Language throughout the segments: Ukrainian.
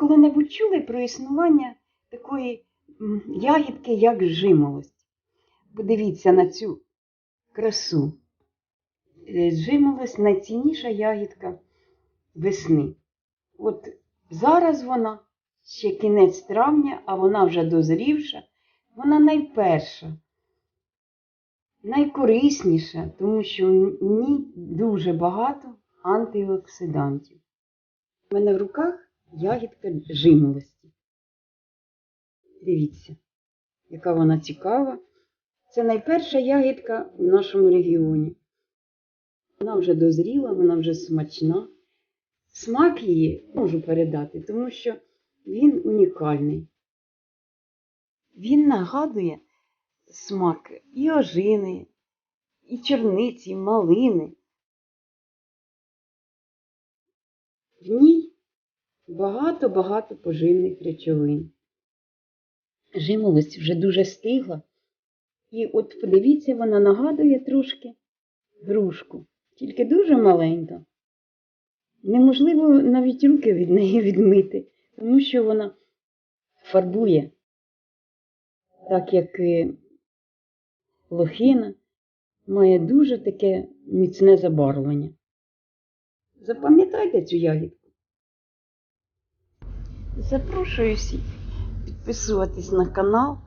Коли-небудь чули про існування такої ягідки, як жимолость? Подивіться на цю красу. Е, Жимолость найцінніша ягідка весни. От зараз вона ще кінець травня, а вона вже дозрівша. Вона найперша, найкорисніша, тому що в ній дуже багато антиоксидантів. У мене в руках ягідка жимолості. Дивіться, яка вона цікава. Це найперша ягідка в нашому регіоні. Вона вже дозріла, вона вже смачна. Смак її можу передати, тому що він унікальний. Він нагадує смак і ожини, і чорниці, і малини. В ній багато-багато поживних речовин. Жимолость вже дуже стигла. І от подивіться, вона нагадує трошки грушку, тільки дуже маленька. Неможливо навіть руки від неї відмити, тому що вона фарбує, так як лохина має дуже таке міцне забарвлення. Запам'ятайте цю ягідку. Запрошую всіх підписуватись на канал.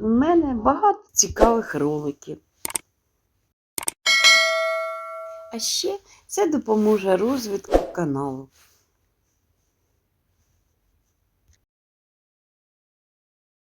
У мене багато цікавих роликів. А ще це допоможе розвитку каналу.